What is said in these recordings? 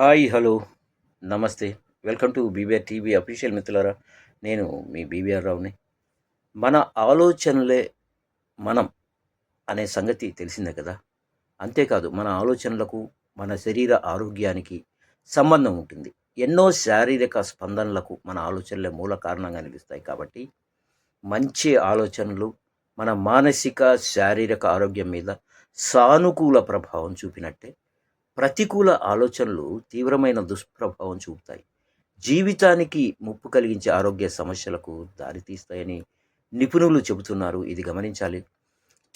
Hi hello. నమస్తే. Welcome to BBR TV official మిత్రులారా. నేను మీ బీబీఆర్ రావుని. మన ఆలోచనలే మనం అనే సంగతి తెలిసిందే కదా. అంతేకాదు మన ఆలోచనలకు మన శరీర ఆరోగ్యానికి సంబంధం ఉంటుంది. ఎన్నో శారీరక స్పందనలకు మన ఆలోచనలే మూల కారణంగా నిలుస్తాయి కాబట్టి మంచి ఆలోచనలు మన మానసిక శారీరక ఆరోగ్యం మీద సానుకూల ప్రభావం చూపినట్టే ప్రతికూల ఆలోచనలు తీవ్రమైన దుష్ప్రభావం చూపుతాయి. జీవితానికి ముప్పు కలిగించే ఆరోగ్య సమస్యలకు దారితీస్తాయని నిపుణులు చెబుతున్నారు. ఇది గమనించాలి.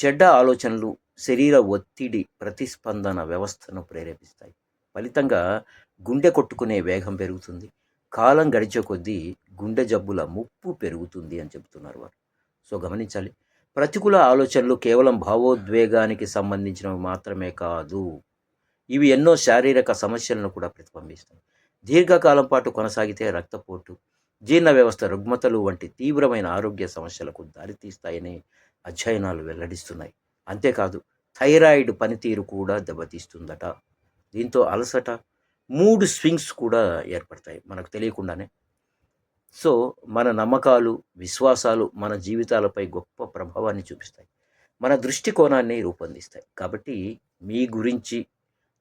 చెడ్డ ఆలోచనలు శరీర ఒత్తిడి ప్రతిస్పందన వ్యవస్థను ప్రేరేపిస్తాయి. ఫలితంగా గుండె కొట్టుకునే వేగం పెరుగుతుంది. కాలం గడిచే కొద్దీ గుండె జబ్బుల ముప్పు పెరుగుతుంది అని చెబుతున్నారు వారు. సో గమనించాలి. ప్రతికూల ఆలోచనలు కేవలం భావోద్వేగానికి సంబంధించినవి మాత్రమే కాదు. ఇవి ఎన్నో శారీరక సమస్యలను కూడా ప్రతిబింబిస్తాయి. దీర్ఘకాలం పాటు కొనసాగితే రక్తపోటు జీర్ణ వ్యవస్థ రుగ్మతలు వంటి తీవ్రమైన ఆరోగ్య సమస్యలకు దారితీస్తాయని అధ్యయనాలు వెల్లడిస్తున్నాయి. అంతేకాదు థైరాయిడ్ పనితీరు కూడా దెబ్బతీస్తుందట. దీంతో అలసట మూడు స్వింగ్స్ కూడా ఏర్పడతాయి మనకు తెలియకుండానే. సో మన నమ్మకాలు విశ్వాసాలు మన జీవితాలపై గొప్ప ప్రభావాన్ని చూపిస్తాయి. మన దృష్టికోణాన్ని రూపొందిస్తాయి. కాబట్టి మీ గురించి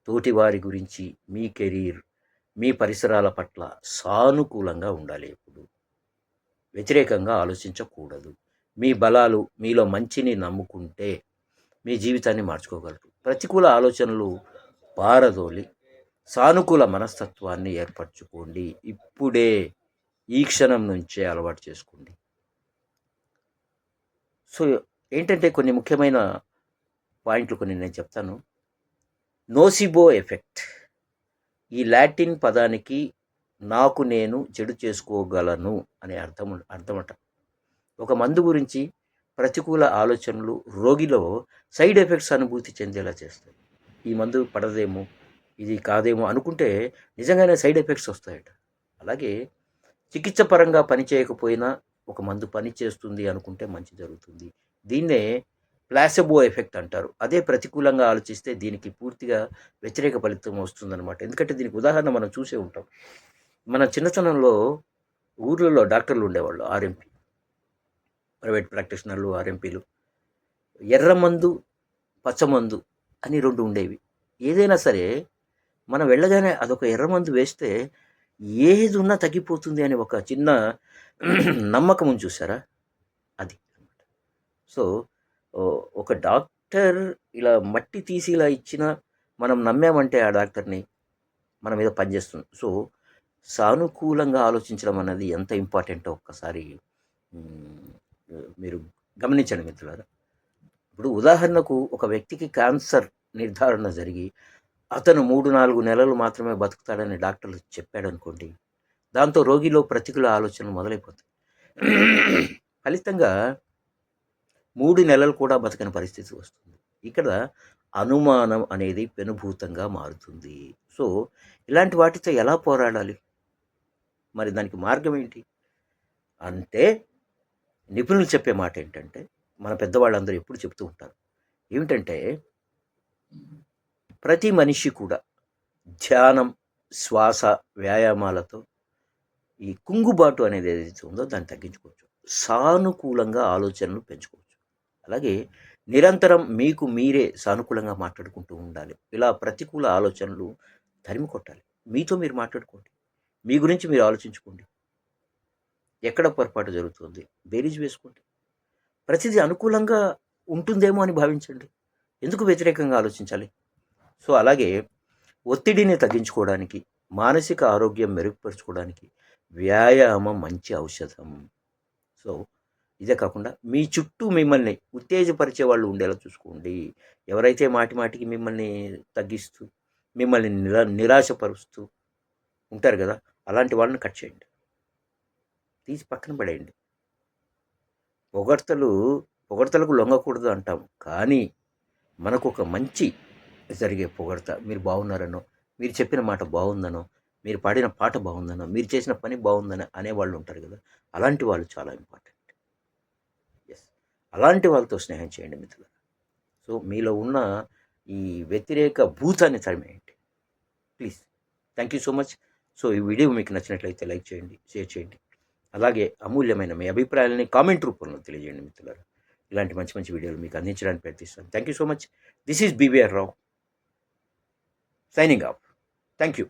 తోటివారి గురించి మీ కెరీర్ మీ పరిసరాల పట్ల సానుకూలంగా ఉండాలి ఎప్పుడు. వ్యతిరేకంగా ఆలోచించకూడదు. మీ బలాలు మీలో మంచిని నమ్ముకుంటే మీ జీవితాన్ని మార్చుకోగలరు. ప్రతికూల ఆలోచనలు పారదోలి సానుకూల మనస్తత్వాన్ని ఏర్పరచుకోండి. ఇప్పుడే ఈ క్షణం నుంచే అలవాటు చేసుకోండి. సో ఏంటంటే కొన్ని ముఖ్యమైన పాయింట్లు కొన్ని నేను చెప్తాను. Nocebo effect. ఈ లాటిన్ పదానికి నాకు నేను చెడు చేసుకోగలను అనే అర్థం అర్థమట. ఒక మందు గురించి ప్రతికూల ఆలోచనలు రోగిలో సైడ్ ఎఫెక్ట్స్ అనుభూతి చెందేలా చేస్తాయి. ఈ మందు పడదేమో ఇది కాదేమో అనుకుంటే నిజంగానే సైడ్ ఎఫెక్ట్స్ వస్తాయట. అలాగే చికిత్స పరంగా పనిచేయకపోయినా ఒక మందు పని చేస్తుంది అనుకుంటే మంచి జరుగుతుంది. దీన్నే ప్లాసెబో ఎఫెక్ట్ అంటారు. అదే ప్రతికూలంగా ఆలోచిస్తే దీనికి పూర్తిగా వ్యతిరేక ఫలితం వస్తుందన్నమాట. ఎందుకంటే దీనికి ఉదాహరణ మనం చూసే ఉంటాం. మన చిన్నతనంలో ఊర్లలో డాక్టర్లు ఉండేవాళ్ళు ఆర్ఎంపీ. ప్రైవేట్ ప్రాక్టీషనర్లు ఆర్ఎంపీలు. ఎర్రమందు పచ్చమందు అని రెండు ఉండేవి. ఏదైనా సరే మనం వెళ్ళగానే అదొక ఎర్రమందు వేస్తే ఏది ఉన్నా తగ్గిపోతుంది అని ఒక చిన్న నమ్మకం చూసారా? అది సో ఒక డాక్టర్ ఇలా మట్టి తీసి ఇలా ఇచ్చిన మనం నమ్మామంటే ఆ డాక్టర్ని మన మీద పనిచేస్తుంది. సో సానుకూలంగా ఆలోచించడం అన్నది ఎంత ఇంపార్టెంటో ఒక్కసారి మీరు గమనించండి మిత్రులారా. ఇప్పుడు ఉదాహరణకు ఒక వ్యక్తికి క్యాన్సర్ నిర్ధారణ జరిగి అతను మూడు నాలుగు నెలలు మాత్రమే బతుకుతాడని డాక్టర్లు చెప్పాడు అనుకోండి దాంతో రోగిలో ప్రతికూల ఆలోచనలు మొదలైపోతాయి. ఫలితంగా మూడు నెలలు కూడా బతకని పరిస్థితి వస్తుంది. ఇక్కడ అనుమానం అనేది పెనుభూతంగా మారుతుంది. సో ఇలాంటి వాటితో ఎలా పోరాడాలి? మరి దానికి మార్గం ఏంటి? అంటే నిపుణులు చెప్పే మాట ఏంటంటే మన పెద్దవాళ్ళందరూ ఎప్పుడు చెప్తూ ఉంటారు. ఏమిటంటే ప్రతి మనిషి కూడా ధ్యానం శ్వాస వ్యాయామాలతో ఈ కుంగుబాటు అనేది ఏదైతే ఉందో దాన్ని తగ్గించుకోవచ్చు. సానుకూలంగా ఆలోచనలు పెంచుకోవచ్చు. అలాగే నిరంతరం మీకు మీరే సానుకూలంగా మాట్లాడుకుంటూ ఉండాలి. ఇలా ప్రతికూల ఆలోచనలు తరిమి కొట్టాలి. మీతో మీరు మాట్లాడుకోండి. మీ గురించి మీరు ఆలోచించుకోండి. ఎక్కడ పొరపాటు జరుగుతుంది? బేరీజ్ వేసుకోండి. ప్రతిదీ అనుకూలంగా ఉంటుందేమో అని భావించండి. ఎందుకు వ్యతిరేకంగా ఆలోచించాలి? సో అలాగే ఒత్తిడిని తగ్గించుకోవడానికి మానసిక ఆరోగ్యం మెరుగుపరుచుకోవడానికి వ్యాయామం మంచి ఔషధం. సో ఇదే కాకుండా మీ చుట్టూ మిమ్మల్ని ఉత్తేజపరిచే వాళ్ళు ఉండేలా చూసుకోండి. ఎవరైతే మాటి మాటికి మిమ్మల్ని తగ్గిస్తూ మిమ్మల్ని నిరా నిరాశపరుస్తూ ఉంటారు కదా అలాంటి వాళ్ళని కట్ చేయండి. తీసి పక్కన పడేయండి. పొగడ్తలు పొగడ్తలకు లొంగకూడదు అంటాం. కానీ మనకు ఒక మంచి జరిగే పొగడత మీరు బాగున్నారనో మీరు చెప్పిన మాట బాగుందనో మీరు పాడిన పాట బాగుందనో మీరు చేసిన పని బాగుందని అనేవాళ్ళు ఉంటారు కదా అలాంటి వాళ్ళు చాలా ఇంపార్టెంట్. అలాంటి వాళ్ళతో స్నేహం చేయండి మిత్రులు సో మీలో ఉన్న ఈ వ్యతిరేక భూతాన్ని తరిమేయండి. Please. Thank you so much. So ఈ వీడియో మీకు నచ్చినట్లయితే లైక్ చేయండి షేర్ చేయండి. అలాగే అమూల్యమైన మీ అభిప్రాయాలని కామెంట్ రూపంలో తెలియజేయండి మిత్రులారా. ఇలాంటి మంచి మంచి వీడియోలు మీకు అందించడానికి ప్రయత్నిస్తాను. Thank you so much. This is BVR Rao signing off. Thank you.